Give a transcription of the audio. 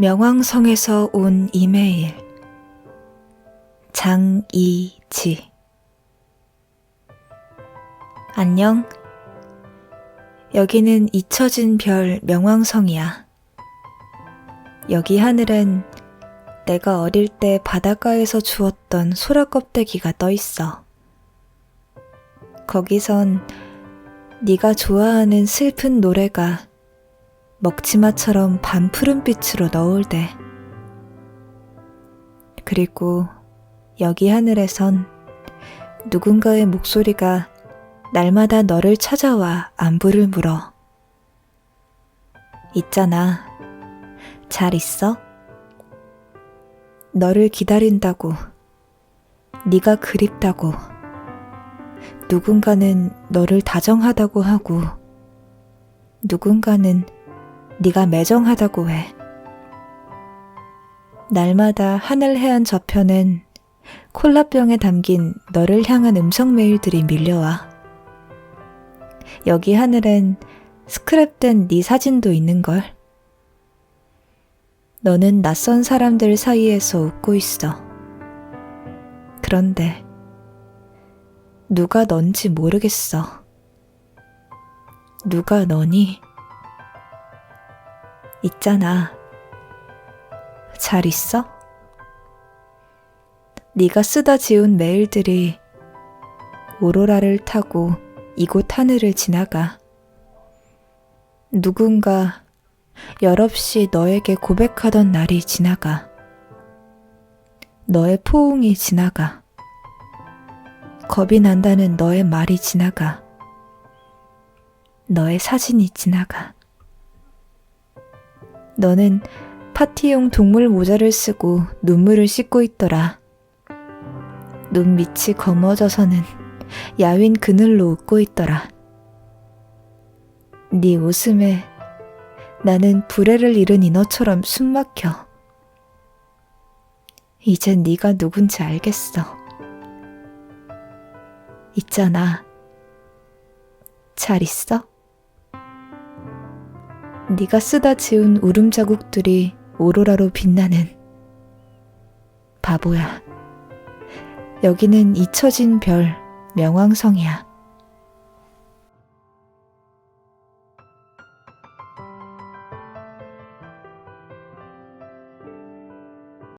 명왕성에서 온 이메일. 장이지. 안녕. 여기는 잊혀진 별 명왕성이야. 여기 하늘엔 내가 어릴 때 바닷가에서 주웠던 소라 껍데기가 떠 있어. 거기선 네가 좋아하는 슬픈 노래가 먹치마처럼 밤 푸른빛으로 너울대. 그리고 여기 하늘에선 누군가의 목소리가 날마다 너를 찾아와 안부를 물어. 있잖아. 잘 있어? 너를 기다린다고. 네가 그립다고. 누군가는 너를 다정하다고 하고 누군가는 네가 매정하다고 해. 날마다 하늘 해안 저편엔 콜라병에 담긴 너를 향한 음성 메일들이 밀려와. 여기 하늘엔 스크랩된 네 사진도 있는걸. 너는 낯선 사람들 사이에서 웃고 있어. 그런데 누가 넌지 모르겠어. 누가 너니? 있잖아. 잘 있어? 네가 쓰다 지운 메일들이 오로라를 타고 이곳 하늘을 지나가. 누군가 열없이 너에게 고백하던 날이 지나가. 너의 포옹이 지나가. 겁이 난다는 너의 말이 지나가. 너의 사진이 지나가. 너는 파티용 동물 모자를 쓰고 눈물을 씻고 있더라. 눈 밑이 검어져서는 야윈 그늘로 웃고 있더라. 네 웃음에 나는 불에를 잃은 인어처럼 숨막혀. 이제 네가 누군지 알겠어. 있잖아. 잘 있어? 네가 쓰다 지운 울음 자국들이 오로라로 빛나는 바보야. 여기는 잊혀진 별 명왕성이야.